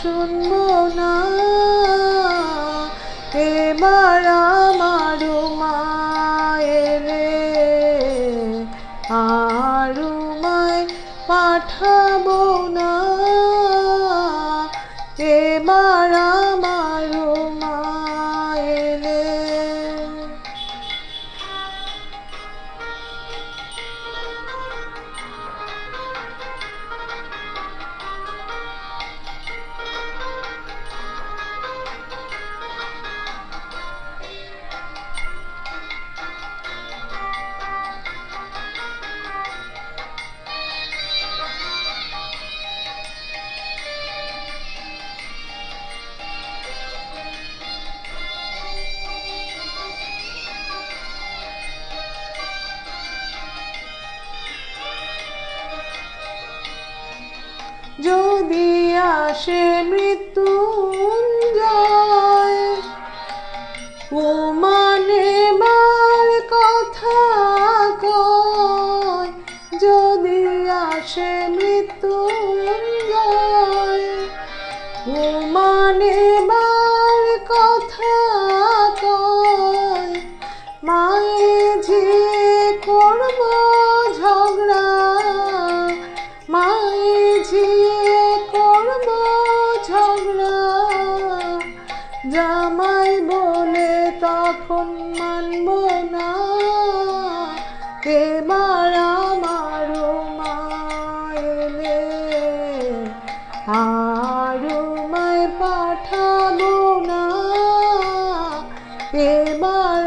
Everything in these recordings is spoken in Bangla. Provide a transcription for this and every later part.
কথা শুনব যদি আসে মৃত্যুঞ্জয় মানে বার কথা কয় যদি আসে মৃত্যুঞ্জয় ও মানে বার এবার আমার মায়েলে আরও মায় পাঠাবো না। এবার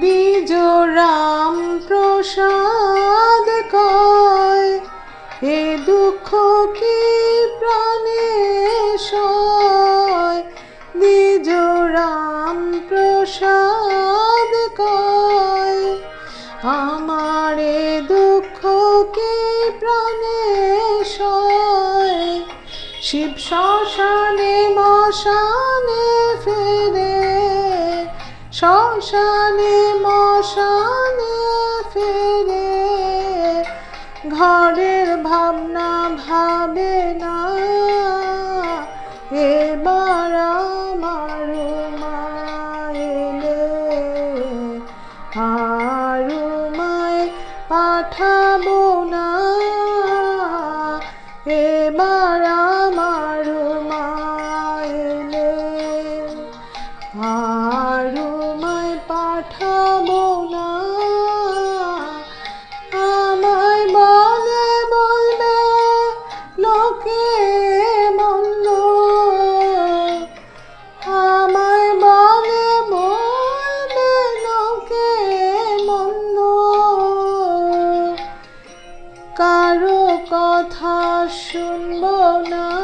দ্বিজ রাম প্রসাদ কয় এ দুঃখ কি প্রাণে সয়? দ্বিজ রাম প্রসাদ কয়, আমার এ দুঃখ কি প্রাণে সয়? শিব শ্মশানে মশানে ফেরে শ্মশানে, মশানে ফেরে ঘরের ভাবনা ভাবে না। এবার আমার মায়েলে আরু মায় পাঠাবো না। এবার আমার মায়েলে আরও কথা শুনব না?